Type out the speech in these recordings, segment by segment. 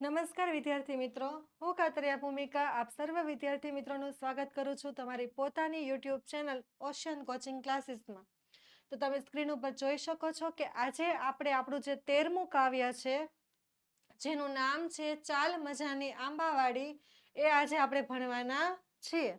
નમસ્કાર વિદ્યાર્થી મિત્રો. હું કાતરિયા ભૂમિકા. આપ સર્વ વિદ્યાર્થી મિત્રોનું સ્વાગત કરું છું તમારી પોતાની યુટ્યુબ ચેનલ ઓશિયન કોચિંગ ક્લાસીસમાં. તો તમે સ્ક્રીન ઉપર જોઈ શકો છો કે આજે આપણે આપણું જે તેરમું કાવ્ય છે, જેનું નામ છે ચાલ મજાની આંબાવાડી, એ આજે આપણે ભણવાના છીએ.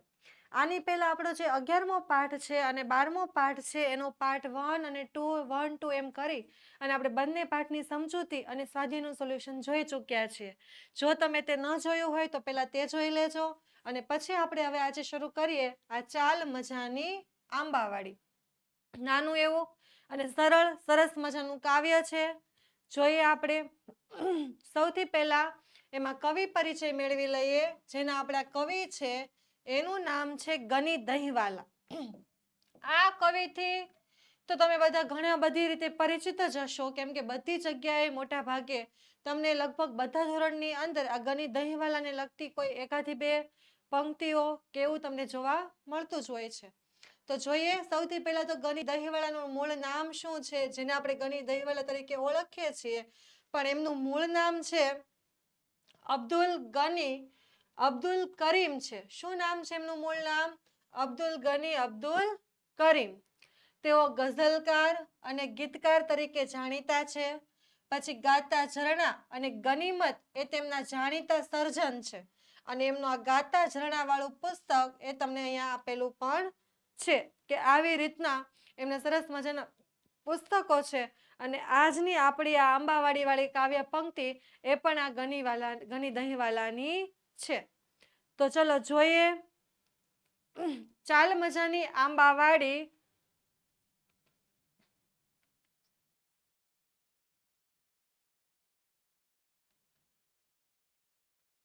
આની પહેલાં આપણો જે અગિયારમો પાઠ છે અને બારમો પાઠ છે, એનો પાર્ટ વન અને ટુ વન ટુ એમ કરી અને આપણે બંને પાઠની સમજૂતી અને સ્વાધ્યાયનું સોલ્યુશન જોઈ ચૂક્યા છીએ. જો તમે તે ન જોયું હોય તો પહેલાં તે જોઈ લેજો અને પછી આપણે હવે આજે શરૂ કરીએ આ ચાલ મજાની આંબાવાડી. નાનું એવું અને સરળ, સરસ મજાનું કાવ્ય છે. જોઈએ આપણે. સૌથી પહેલા એમાં કવિ પરિચય મેળવી લઈએ, જેના આપણા કવિ છે એનું નામ છે ગની દહીંવાલા. આ કવિથી તો તમે બધા ઘણા બધી રીતે પરિચિત જ હશો, કેમ કે બધી જગ્યાએ મોટા ભાગે તમને લગભગ બધા ધોરણની અંદર આ ગની દહીંવાલાને લગતી કોઈ એકાથી બે પંક્તિઓ કે એવું તમને જોવા મળતું જ હોય છે. તો જોઈએ, સૌથી પહેલા તો ગની દહીંવાલાનું મૂળ નામ શું છે, જેને આપણે ગની દહીંવાલા તરીકે ઓળખીએ છીએ. પણ એમનું મૂળ નામ છે અબ્દુલ ગની અબ્દુલ કરીમ છે. શું નામ છે એમનું મૂળ નામ? અબ્દુલ ગની અબ્દુલ કરીમ. તેઓ ગઝલકાર અને ગીતકાર તરીકે જાણીતા છે. પછી ગાતા ઝરણા અને ગનીમત એ તેમના જાણીતા સર્જન છે. અને એમનું આ ગાતા ઝરણા વાળું પુસ્તક એ તમને અહીંયા આપેલું પણ છે કે આવી રીતના એમના સરસ મજાના પુસ્તકો છે. અને આજની આપણી આ આંબાવાડી વાળી કાવ્ય પંક્તિ એ પણ આ ગનીવાલા ગની દહીંવાલાની છે. તો ચલો જોઈએ. ચાલ મજાની આંબાવાડી.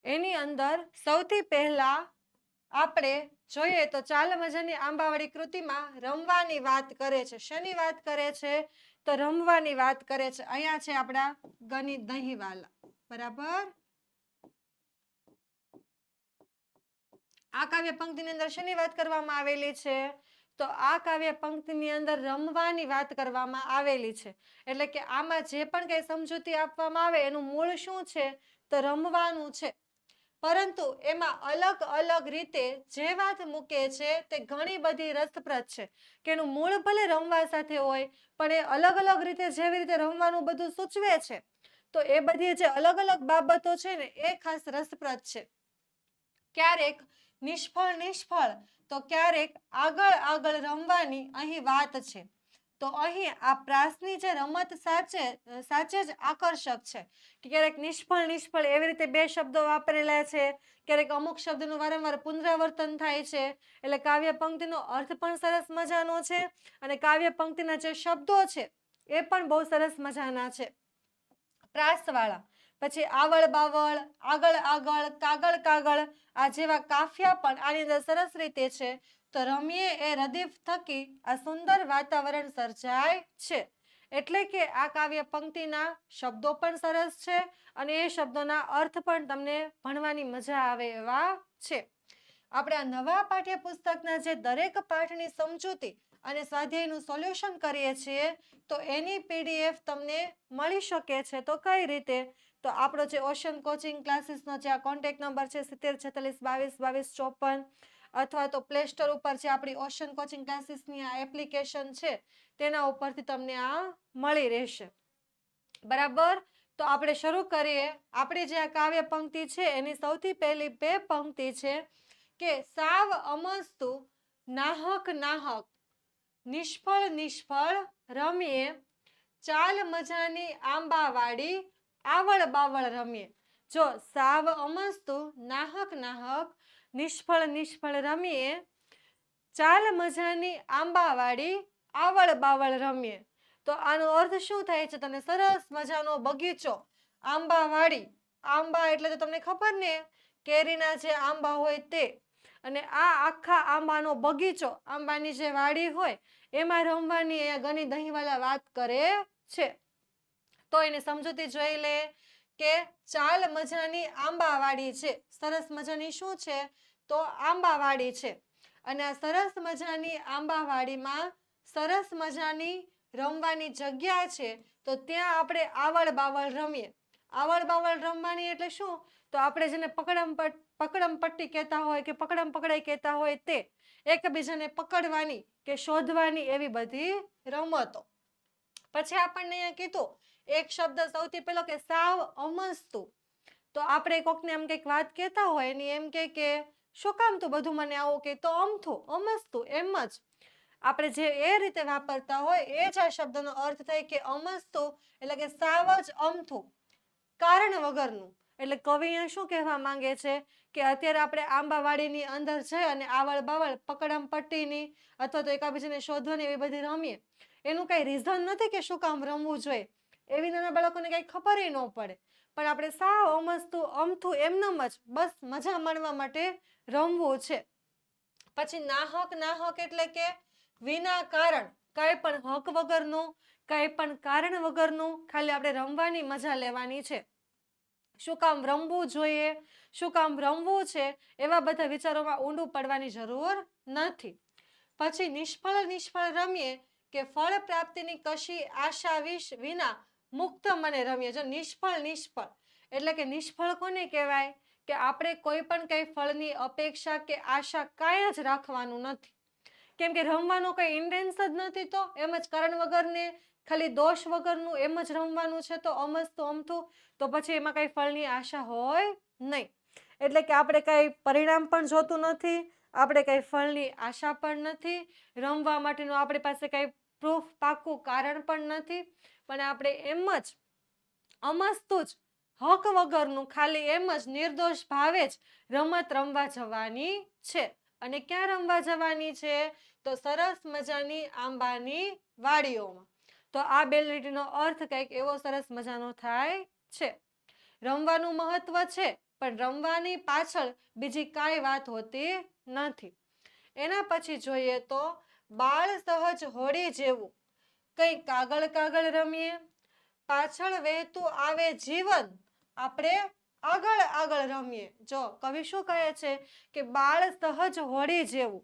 એની અંદર સૌથી પહેલા આપણે જોઈએ તો ચાલ મજાની આંબાવાડી કૃતિમાં રમવાની વાત કરે છે. શેની વાત કરે છે? તો રમવાની વાત કરે છે. અહીંયા છે આપણા ગની દહીંવાલા. બરાબર? આ કાવ્ય પંક્તિની અંદર શેની વાત કરવામાં આવેલી છે? તો આ કાવ્ય પંક્તિની અંદર રમવાની વાત કરવામાં આવેલી છે. એટલે કે આમાં જે પણ કઈ સમજૂતી આપવામાં આવે, એનું મૂળ શું છે? તો રમવાનું છે. પરંતુ એમાં અલગ અલગ રીતે જે વાત મૂકે છે, તે ઘણી બધી રસપ્રદ છે. કે એનું મૂળ ભલે રમવા સાથે હોય, પણ એ અલગ અલગ રીતે જેવી રીતે રમવાનું બધું સૂચવે છે, તો એ બધી જે અલગ અલગ બાબતો છે ને, એ ખાસ રસપ્રદ છે. ક્યારેક નિષ્ફળ નિષ્ફળ. તો ક્યારેક આગળ આગળ રમવાની અહીં વાત છે. તો અહીં આ પ્રાસની જે રમત સાચે સાચે જ આકર્ષક છે. કે ક્યારેક નિષ્ફળ નિષ્ફળ એવી રીતે બે શબ્દો વાપરેલા છે. ક્યારેક અમુક શબ્દનું વારંવાર પુનરાવર્તન થાય છે. એટલે કાવ્ય પંક્તિનો અર્થ પણ સરસ મજાનો છે અને કાવ્ય પંક્તિના જે શબ્દો છે એ પણ બહુ સરસ મજાના છે. પ્રાસવાળા. પછી આવળ બાવળ, આગળ આગળ, કાગળ કાગળ, આ જેવા કાફિયા પણ આની અંદર સરસ રીતે છે. તો રમીએ એ રદીફ થકી આ સુંદર વાતાવરણ સર્જાય છે. એટલે કે આ કાવ્ય પંક્તિના શબ્દો પણ સરસ છે અને એ શબ્દોના અર્થ પણ તમને ભણવાની મજા આવે એવા છે. આપણે આ નવા પાઠ્યપુસ્તકના જે દરેક પાઠની સમજૂતી અને સ્વાધ્યાયનું સોલ્યુશન કરીએ છીએ, તો એની પીડીએફ તમને મળી શકે છે. તો કઈ રીતે? તો આપણો જે ઓશન કોચિંગ ક્લાસીસનો જે આ કોન્ટેક્ટ નંબર છે, સિત્તેર, છેતાલીસ, બાવીસ બાવીસ, ચોપન અથવા તો પ્લે સ્ટોર ઉપર જે આપણી ઓશન કોચિંગ ક્લાસીસની આ એપ્લિકેશન છે, તેના ઉપરથી તમને આ મળી રહેશે. બરાબર? તો આપણે શરૂ કરીએ. આપણી જે આ કાવ્ય પંક્તિ છે, એની સૌથી પહેલી બે પંક્તિ છે કે સાવ અમસ્તુ નાહક નાહક, નિષ્ફળ નિષ્ફળ રમીએ, ચાલ મજાની આંબાવાડી આવળ બાવળ રમીએ. જો સાવ અમસ્તુ નાહક નાહક નિષ્ફળ નિષ્ફળ રમીએ, ચાલ મજાની આંબાવાડી આવળ બાવળ રમીએ. તો આનો અર્થ શું થાય છે? તમને સરસ મજાનો બગીચો, આંબાવાડી, આંબા એટલે તો તમને ખબર ને, કેરીના જે આંબા હોય તે. અને આ આખા આંબાનો બગીચો, આંબાની જે વાડી હોય, એમાં રમવાની ઘણી દહીંવાલા વાત કરે છે. તો એને સમજૂતી જોઈ લે કે ચાલ મજાની આંબાવાડી છે. સરસ મજાની શું છે? તો આંબાવાડી છે. અને આ સરસ મજાની આંબાવાડીમાં સરસ મજાની રમવાની જગ્યા છે. તો ત્યાં આપણે આવળ બાવળ રમીએ. આવળ બાવળ રમવાની એટલે શું? તો આપણે જેને પકડમ પકડમ પટ્ટી કહેતા હોય કે પકડમ પકડાઈ કહેતા હોય તે એકબીજાને પકડવાની કે શોધવાની એવી બધી રમતો. પછી આપણને અહીંયા કીધું એક શબ્દ સૌથી પહેલો કે સાવ અમસ્તુ. તો આપણે કોકને એમ કંઈક વાત કહેતા હોય, એની એમ કે કે, શું કામ તું બધું મને આવું કે? તો અમથું અમસ્તું, એમ જ. આપણે જે એ રીતે વાપરતા હોય, એ જ આ શબ્દનો અર્થ થાય કે અમસ્તું, એટલે કે સાવ જ અમથું કારણ વગરનું. એટલે કવિ શું કહેવા માંગે છે કે અત્યારે આપણે આંબાવાડીની અંદર જઈ અને આવળ બાવળ પકડમ પટ્ટીની અથવા તો એકાબીજાને શોધવાની એવી બધી રમીએ. એનું કઈ રીઝન નથી કે શું કામ રમવું જોઈએ. એવી નાના બાળકોને કઈ ખબર ન પડે. પણ આપણે સાવ અમસ્તું, અમથું એમનેમ જ બસ મજા માણવા માટે રમવું છે. પછી નાહક નાહક એટલે કે વિના કારણ, કાંઈ પણ હક વગરનું, કાંઈ પણ કારણ વગરનું ખાલી આપણે રમવાની મજા લેવાની છે. શું કામ રમવું જોઈએ, શું કામ રમવું છે એવા બધા વિચારોમાં ઊંડું પડવાની જરૂર નથી. પછી નિષ્ફળ નિષ્ફળ રમીએ કે ફળ પ્રાપ્તિની કશી આશા વિશ વિના મુક્ત મને રમીએ જો નિષ્ફળ નિષ્ફળ. એટલે કે નિષ્ફળ કોને કહેવાય? કે આપણે કોઈ પણ કંઈ ફળની અપેક્ષા કે આશા કાંઈ જ રાખવાનું નથી. કેમ કે રમવાનો કંઈ ઇન્ટેન્સ જ નથી તો એમ જ કારણ વગરને, ખાલી દોષ વગરનું એમ જ રમવાનું છે તો અમસ્તું, અમથું, તો પછી એમાં કંઈ ફળની આશા હોય નહીં. એટલે કે આપણે કંઈ પરિણામ પણ જોતું નથી, આપણે કંઈ ફળની આશા પણ નથી, રમવા માટેનું આપણી પાસે કંઈ પ્રૂફ પાકું કારણ પણ નથી પણ આપણે એમ જ અમસ્તું જ હક વગરનું ખાલી એમ જ નિર્દોષ ભાવે જ રમત રમવા જવાની છે. અને ક્યાં રમવા જવાની છે? તો સરસ મજાની આંબાની વાડીઓમાં. તો આ બેલરીટીનો અર્થ કંઈક એવો સરસ મજાનો થાય છે. રમવાનું મહત્વ છે, પણ રમવાની પાછળ બીજી કાંઈ વાત હોતી નથી. એના પછી જોઈએ તો બાળ સહજ હોડી જેવું કંઈ કાગળ કાગળ રમીએ? પાછળ વહેતું આવે જીવન, આપણે આગળ આગળ રમીએ. જો, કવિ શું કહે છે કે બાળ સહજ હોડી જેવું.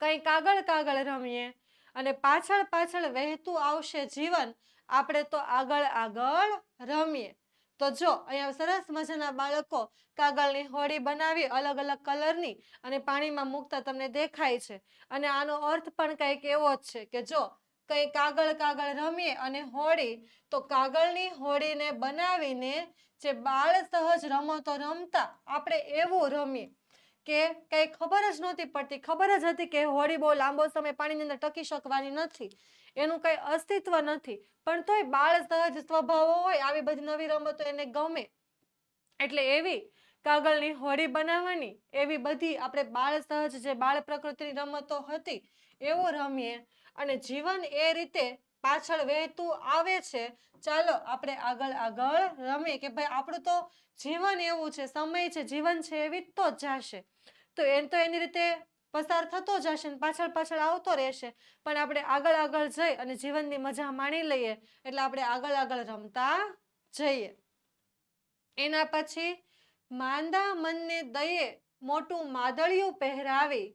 કંઈ કાગળ કાગળ રમીએ અને પાછળ પાછળ વહેતું આવશે જીવન, આપણે તો આગળ આગળ રમીએ. તો જો, અહીંયા સરસ મજાના બાળકો કાગળની હોડી બનાવી અલગ અલગ કલરની અને પાણીમાં મૂકતા તમને દેખાય છે. અને આનો અર્થ પણ કંઈક એવો જ છે કે જો કંઈ કાગળ કાગળ રમીએ અને હોડી તો કાગળની હોડીને બનાવીને જે બાળ સહજ રમતો રમતા, આપણે એવું રમીએ. કે કંઈ ખબર જ નહોતી પડતી, ખબર જ હતી કે હોડી બહુ લાંબો સમય પાણીની અંદર ટકી શકવાની નથી, એનું કંઈ અસ્તિત્વ નથી, પણ તોય બાળ સહજ સ્વભાવો હોય, આવી બધી નવી રમતો એને ગમે. એટલે એવી કાગળની હોડી બનાવવાની, એવી બધી આપણે બાળ સહજ જે બાળ પ્રકૃતિની રમતો હતી, એવું રમીએ. અને જીવન એ રીતે પાછળ વહેતું આવે છે. ચાલો આપણે આગળ આગળ રમીએ કે ભાઈ આપણું તો જીવન એવું છે, સમય છે, જીવન છે એવી તો જ જશે. તો એમ તો એની રીતે પસાર થતો જશે ને પાછળ પાછળ આવતો રહેશે. પણ આપણે આગળ આગળ જઈ અને જીવનની મજા માણી લઈએ એટલે આપણે આગળ આગળ રમતા જઈએ. એના પછી માંદા મનને દયે મોટું માદળિયું પહેરાવી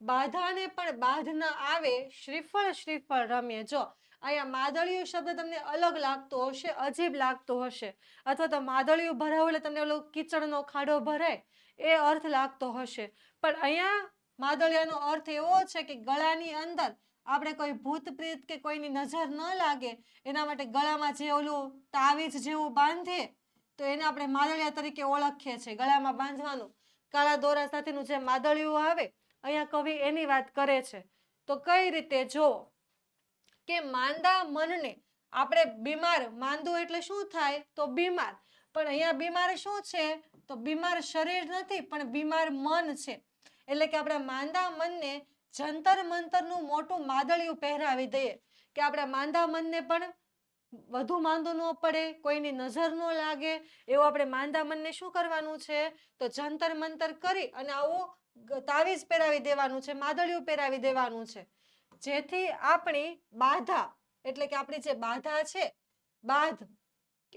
બાધાને પણ બાધ ન આવે, શ્રીફળ શ્રીફળ રમીએ. જો, અહીંયા માદળિયું શબ્દ તમને અલગ લાગતો હશે, અજીબ લાગતો હશે. અથવા તો માદળિયું ભરાવું એટલે તમને ઓલો કીચડનો ખાડો ભરાય, એ અર્થ લાગતો હશે. પણ અહીંયા માદળિયાનો અર્થ એવો છે કે ગળાની અંદર આપણે કોઈ ભૂત પ્રેત કે કોઈની નજર ન લાગે, એના માટે ગળામાં જે ઓલું તાવીજ જેવું બાંધીએ, તો એને આપણે માદળિયા તરીકે ઓળખીએ છીએ. ગળામાં બાંધવાનું. કાળા દોરા સાથેનું જે માદળિયું આવે અહીંયા કવિ એની વાત કરે છે. તો કઈ રીતે જો કે માંદા મનને આપણે બીમાર, માંદું એટલે શું થાય? તો બીમાર. પણ અહીંયા બીમાર શું છે? તો બીમાર શરીર નથી, પણ બીમાર મન છે. એટલે કે આપણા માંદા મનને જંતર મંતરનું મોટું માદળિયું પહેરાવી દઈએ. કે આપણે માંદા મનને પણ વધુ માંદું ન પડે, કોઈની નજર ન લાગે, એવું આપણે માંદા મનને શું કરવાનું છે? તો જંતર મંતર કરી અને આવું તાવીજ પહેરાવી દેવાનું છે, માદળિયું પહેરાવી દેવાનું છે. જેથી આપણી બાધા, એટલે કે આપણી જે બાધા છે, બાધ,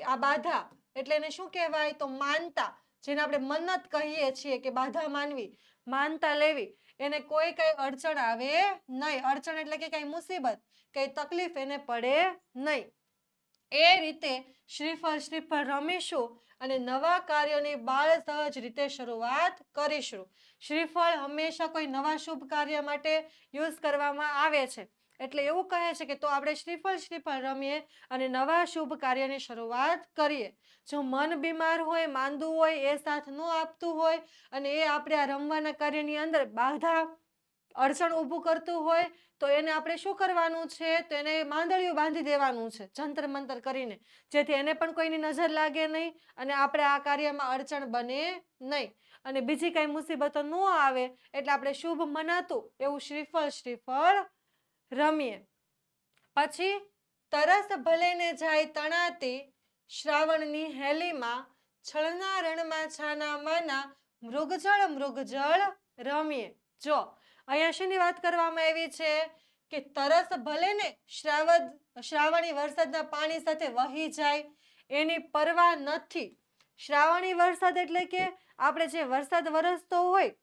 આ બાધા, એટલે એને શું કહેવાય? તો માનતા, જેને આપણે મન્નત કહીએ છીએ કે બાધા માનવી, માનતા લેવી. એને કોઈ કઈ અડચણ આવે નહીં. અડચણ એટલે કે કઈ મુસીબત, કઈ તકલીફ એને પડે નહીં. એ રીતે શ્રીફળ શ્રીફળ રમીશું અને નવા કાર્યોની બાળ સહજ રીતે શરૂઆત કરીશું. શ્રીફળ હંમેશા કોઈ નવા શુભ કાર્ય માટે યુઝ કરવામાં આવે છે. એટલે એવું કહે છે કે તો આપણે શ્રીફળ શ્રીફળ રમીએ અને નવા શુભ કાર્યની શરૂઆત કરીએ. જો મન બીમાર હોય, માંદું હોય, એ સાથ ન આપતું હોય અને એ આપણે આ રમવાના કાર્યની અંદર બાધા, અડચણ ઊભું કરતું હોય તો એને આપણે શું કરવાનું છે? તો એને માંદળીઓ બાંધી દેવાનું છે, જંતર મંતર કરીને. જેથી એને પણ કોઈની નજર લાગે નહીં અને આપણે આ કાર્યમાં અડચણ બને નહીં. અને બીજી કાંઈ મુસીબતો ન આવે એટલે આપણે શુભ મનાતું એવું શ્રીફળ શ્રીફળ રમીએ. પછી તરસ ભલેને જાય તણાતી શ્રાવણની હેલીમાં છળના રણમાં છાના માના મૃગજળ મૃગજળ રમીએ. જો અહીંયા શેની વાત કરવામાં આવી છે કે તરસ ભલે ને શ્રાવદ, શ્રાવણી વરસાદના પાણી સાથે વહી જાય, એની પરવા નથી. શ્રાવણી વરસાદ એટલે કે આપણે જે વરસાદ વરસતો હોય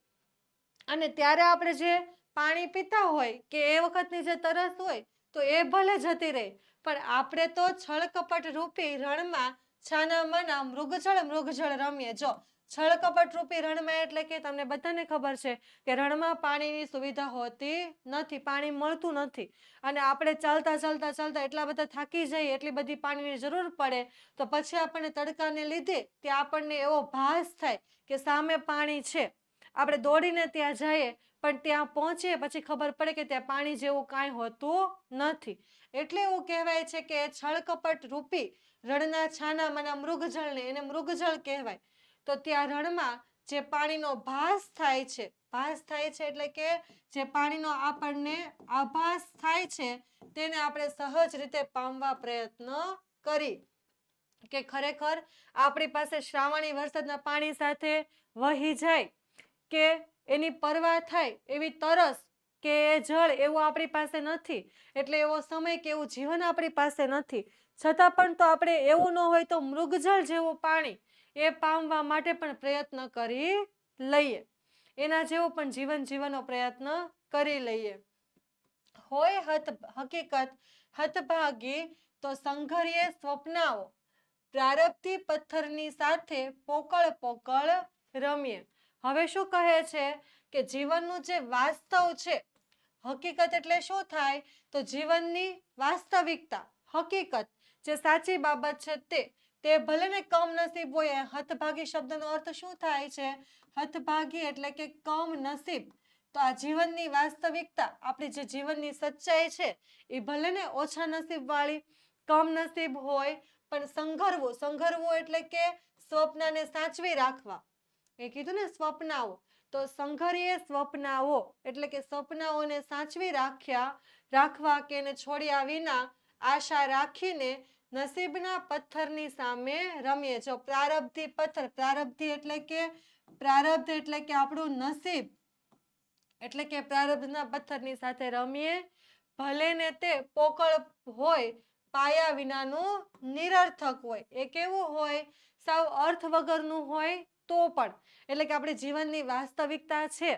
અને ત્યારે આપણે જે પાણી પીતા હોય કે એ વખતની જે તરસ હોય તો એ ભલે જતી રહે, પણ આપણે તો છળકપટ રૂપી રણમાં છાના મના મૃગજળ મૃગજળ રમીએ. જો છળકપટ રૂપી રણમાં એટલે કે તમને બધાને ખબર છે કે રણમાં પાણીની સુવિધા હોતી નથી, પાણી મળતું નથી. અને આપણે ચાલતા ચાલતા ચાલતા એટલા બધા થાકી જઈએ, એટલી બધી પાણીની જરૂર પડે, તો પછી આપણને તડકાને લીધે ત્યાં આપણને એવો ભાસ થાય કે સામે પાણી છે. આપણે દોડીને ત્યાં જઈએ, પણ ત્યાં પહોંચીએ પછી ખબર પડે કે ત્યાં પાણી જેવું કાંઈ હોતું નથી. એટલે એવું કહેવાય છે કે છળકપટ રૂપી રણના છાના માના મૃગજળને એને મૃગજળ કહેવાય. તો ત્યાં રણમાં જે પાણીનો ભાસ થાય છે, ભાસ થાય છે એટલે કે જે પાણીનો આપણને આભાસ થાય છે, તેને આપણે સહજ રીતે પામવા પ્રયત્ન કરી. કે ખરેખર આપણી પાસે શ્રાવણી વરસાદના પાણી સાથે વહી જાય, કે એની પરવા થાય, એવી તરસ કે એ જળ એવું આપણી પાસે નથી, એટલે એવો સમય કે એવું જીવન આપણી પાસે નથી. છતાં પણ તો આપણે એવું ન હોય તો મૃગજળ જેવું પાણી એ પામવા માટે પણ પ્રયત્ન કરી લઈએ. એના જેવો પણ જીવન જીવવાનો પ્રયત્ન કરી લઈએ. હોય હત, હકીકત, હતભાગી તો સંઘર્યે સ્વપ્નાઓ, પ્રારબ્ધી પથ્થરની સાથે પોકળ પોકળ રમીએ. હવે શું કહે છે કે જીવનનું જે વાસ્તવ છે, હકીકત એટલે શું થાય? તો જીવનની વાસ્તવિકતા, હકીકત, જે સાચી બાબત છે તે તે ભલે ને કમનસીબ હોય હતભાગી શબ્દનો અર્થ શું થાય છે? હતભાગી એટલે કે કમનસીબ તો આ જીવનની વાસ્તવિકતા, આપણી જે જીવનની સચ્ચાઈ છે, એ ભલે ને ઓછા નસીબ વાળી કમનસીબ હોય, પણ સંઘરવું સંઘરવું એટલે કે સ્વપ્નને સાચવી રાખવા. એ કીધું ને સ્વપ્નાઓ. તો સંઘરીએ સ્વપ્નાઓ એટલે કે સ્વપ્નાઓને સાચવી રાખ્યા, રાખવા કે એને છોડ્યા વિના આશા રાખીને નસીબના પથ્થરની સામે રમીએ જો પ્રારબ્ધી પથ્થર, પ્રારબ્ધી એટલે કે, પ્રારબ્ધ એટલે કે આપણું નસીબ. એટલે કે પ્રારબ્ધના પથ્થરની સાથે રમીએ. ભલે ને તે પોકળ હોય, પાયા વિનાનું નિરર્થક હોય. એ કેવું હોય? સાવ અર્થ વગરનું હોય તો પણ. એટલે કે આપણે જીવનની વાસ્તવિકતા છે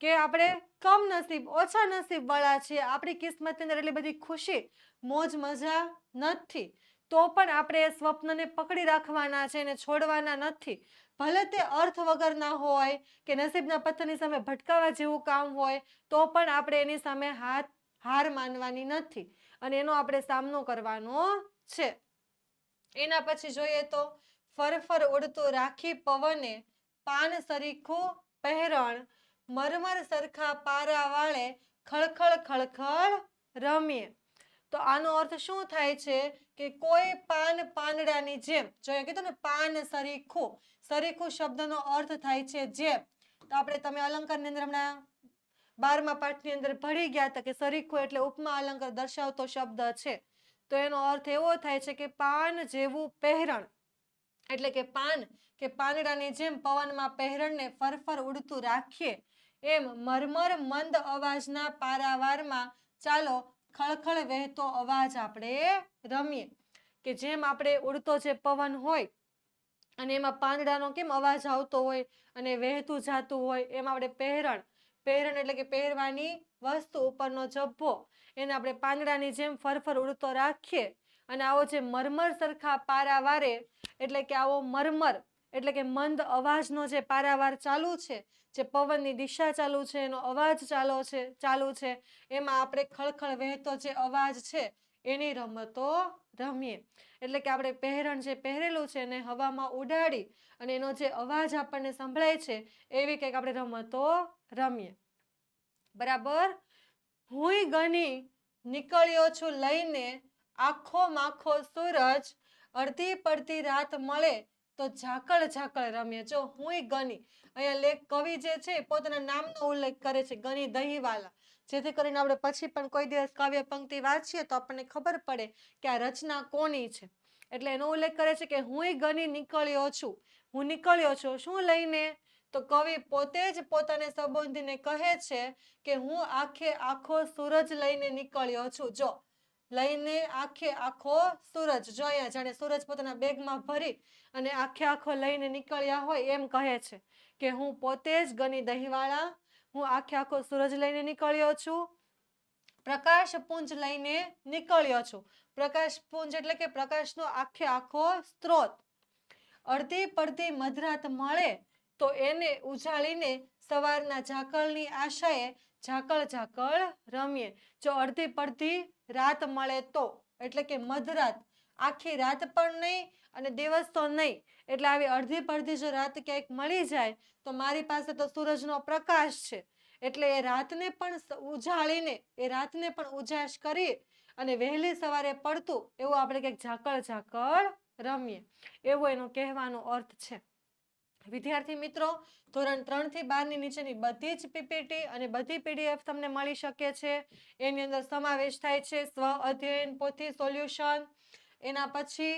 કે આપણે કમ નસીબ ઓછા નસીબ વાળા છીએ. આપણી કિસ્મતની અંદર એટલી બધી ખુશી મોજ મજા નથી. તો પણ આપણે એ સ્વપ્નને પકડી રાખવાના છે એને છોડવાના નથી. ભલે તે અર્થ વગરના હોય કે નસીબના પથ્થરની સામે ભટકાવા જેવું કામ હોય, તો પણ આપણે એની સામે હાથ, હાર માનવાની નથી. અને એનો આપણે સામનો કરવાનો છે. એના પછી જોઈએ તો ફરફર ઉડતું રાખી પવને પાન સરીખું પહેરણ મરમર સરખા પારા વાળે ખળખળ ખળખળ રમીએ. તો આનો અર્થ શું થાય છે કે કોઈ પાન પાંદડાની જેમ જોઈએ કીધું ને, પાન સરીખું સરીખું શબ્દનો અર્થ થાય છે જેમ. તો આપણે તમે અલંકારની અંદર હમણાં બારમા પાઠની અંદર ભળી ગયા હતા કે સરીખું એટલે ઉપમા અલંકાર દર્શાવતો શબ્દ છે. તો એનો અર્થ એવો થાય છે કે પાન જેવું પહેરણ, એટલે કે પાન, કે પાંદડાની જેમ પવનમાં પહેરણને ફરફર ઉડતું રાખીએ, એમ મરમર મંદ અવાજના પારાવારમાં ચાલો ખળખળ વહેતો અવાજ આપણે રમીએ. કે જેમ આપણે ઉડતો જે પવન હોય, અને એમાં પાંદડાનો કેમ અવાજ આવતો હોય, અને વહેતું જાતું હોય, એમ આપણે પહેરણ પહેરણ એટલે કે પહેરવાની વસ્તુ ઉપરનો જબ્બો એને આપણે પાંદડાની જેમ ફરફર ઉડતો રાખીએ. અને આવો જે મરમર સરખા પારા વારે, એટલે કે આવો મરમર એટલે કે મંદ અવાજનો જે પારાવાર ચાલુ છે, જે પવનની દિશા ચાલુ છે, એનો અવાજ ચાલો છે, ચાલુ છે, એમાં આપણે ખળખળ વહેતો જે અવાજ છે, એની રમતો રમીએ. એટલે કે આપણે પહેરણ જે પહેરેલું છે એને હવામાં ઉડાડી અને એનો જે અવાજ આપણને સંભળાય છે, એવી કંઈક આપણે રમતો રમીએ. બરાબર? હુંય ગની નીકળ્યો છું લઈને આખો માખો સૂરજ અડધી પડતી રાત મળે તો ઝાકળ ઝાકળ રમીએ જો હુંય ગની. અહીંયા લેખ કવિ જે છે પોતાના નામનો ઉલ્લેખ કરે છે ગની દહીંવાલા. જેથી કરીને આપણે પછી પણ કોઈ દિવસ કાવ્ય પંક્તિ વાંચીએ તો આપણને ખબર પડે કે આ રચના કોની છે. એટલે એનો ઉલ્લેખ કરે છે કે હુંય ગની નીકળ્યો છું. હું નીકળ્યો છું શું લઈને? તો કવિ પોતે જ પોતાને સંબોધીને કહે છે કે હું આખે આખો સૂરજ લઈને નીકળ્યો છું. જો લઈને આખે આખો સૂરજ જોયા, જાણે સૂરજ પોતાના બેગમાં ભરી અને આખે આખો લઈને નીકળ્યા હોય એમ કહે છે કે હું પોતે જ ગની દહીંવાળા, હું આખે આખો સૂરજ લઈને નીકળ્યો છું. પ્રકાશ પુંજ લઈને નીકળ્યો છું. પ્રકાશ પુંજ એટલે કે પ્રકાશનો આખે આખો સ્ત્રોત. અડધી પડધી મધરાત મળે તો એને ઉજાળીને સવારના ઝાકળની આશાએ ઝાકળ ઝાકળ રમીએ. જો અડધી પડધી રાત મળે તો, એટલે કે મધરાત આખી રાત પણ નહીં અને દિવસ તો નહીં. એટલે આવી અડધી પડધી જો રાત ક્યાંક મળી જાય, તો મારી પાસે તો સૂરજનો પ્રકાશ છે. એટલે એ રાતને પણ ઉજાળીને, એ રાતને પણ ઉજાશ કરી અને વહેલી સવારે પડતું એવું આપણે કંઈક ઝાકળ ઝાકળ રમીએ. એવો એનો કહેવાનો અર્થ છે. વિદ્યાર્થી મિત્રો, ધોરણ ત્રણથી બારની નીચેની બધી જ પીપીટી અને બધી પીડીએફ તમને મળી શકે છે. એની અંદર સમાવેશ થાય છે સ્વ અધ્યયન, પોથી સોલ્યુશન, એના પછી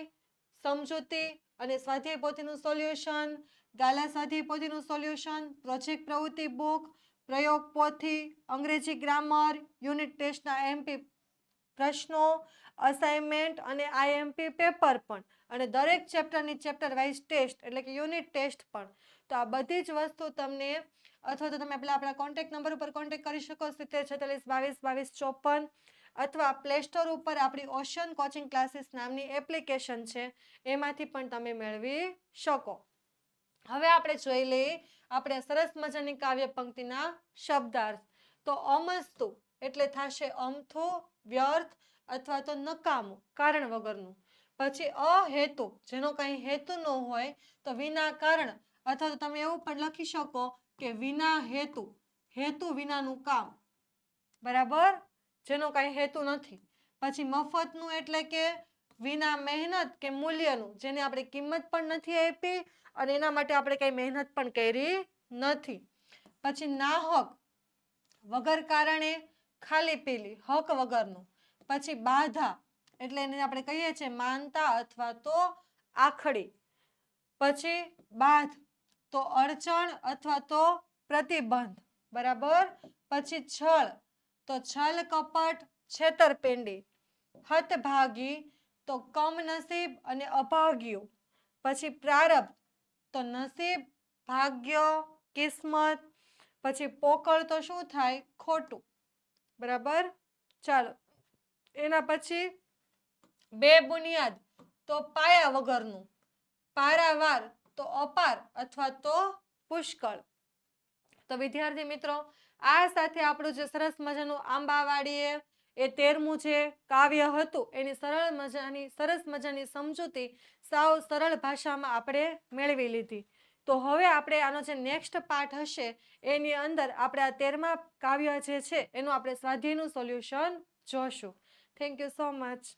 સમજૂતી અને સ્વાધ્યાય પોથીનું સોલ્યુશન, ગાલા સ્વાધ્યાય પોથીનું સોલ્યુશન, પ્રોજેક્ટ પ્રવૃત્તિ બુક, પ્રયોગ પોથી, અંગ્રેજી ગ્રામર, યુનિટ ટેસ્ટના એમપી પ્રશ્નો અસાઇનમેન્ટ અને આઈએમપી પેપર પણ. અને દરેક ચેપ્ટરની ચેપ્ટર વાઇઝ ટેસ્ટ એટલે કે યુનિટ ટેસ્ટ પણ. તો આ બધી જ વસ્તુ તમને અથવા તો તમે પેલા આપણા કોન્ટેક્ટ નંબર ઉપર કોન્ટેક્ટ કરી શકો સિત્તેર, છેતાલીસ, બાવીસ બાવીસ, ચોપન અથવા પ્લે સ્ટોર ઉપર આપણી ઓશન કોચિંગ ક્લાસીસ નામની એપ્લિકેશન છે, એમાંથી પણ તમે મેળવી શકો. હવે આપણે જોઈ લઈએ આપણે સરસ મજાની કાવ્ય પંક્તિના શબ્દાર્થ. તો અમસ્તુ એટલે થશે અમથું, વ્યર્થ અથવા તો નકામું કારણ વગરનું. પછી અહેતુ, જેનો કંઈ હેતુ ન હોય તો વિના કારણ અથવા તો તમે એવું પણ લખી શકો કે વિના હેતુ હેતુ વિનાનું કામ. બરાબર? જેનો કાંઈ હેતુ નથી. પછી મફતનું એટલે કે વિના મહેનત કે મૂલ્યનું, જેને આપણે કિંમત પણ નથી આપી અને એના માટે આપણે કઈ મહેનત પણ કરી નથી. પછી નાહક, વગર કારણે ખાલી પેલી હક વગરનું. પછી બાધા, એટલે એને આપણે કહીએ છીએ માનતા અથવા તો આખડી. પછી બાધ, તો અડચણ અથવા તો પ્રતિબંધ, બરાબર? પછી છળ, તો છલ કપટ, છેતરપિંડી. હતભાગી, તો કમનસીબ અને અભાગ્યું પછી પ્રારબ્ધ, તો નસીબ, ભાગ્ય, કિસ્મત. પછી પોકળ તો શું થાય? ખોટું. બરાબર? ચાલો. એના પછી બે બુનિયાદ, તો પાયા વગરનું. પારાવાર તો અપાર અથવા તો પુષ્કળ. તો વિદ્યાર્થી મિત્રો, આ સાથે આપણું જે સરસ મજાનું આંબાવાડીએ, એ તેરમું જે કાવ્ય હતું, એની સરળ મજાની, સરસ મજાની સમજૂતી સાવ સરળ ભાષામાં આપણે મેળવી લીધી. તો હવે આપણે આનો જે નેક્સ્ટ પાર્ટ હશે, એની અંદર આપણે આ તેરમા કાવ્ય જે છે, એનું આપણે સ્વાધ્યાયનું સોલ્યુશન જોશું. Thank you so much.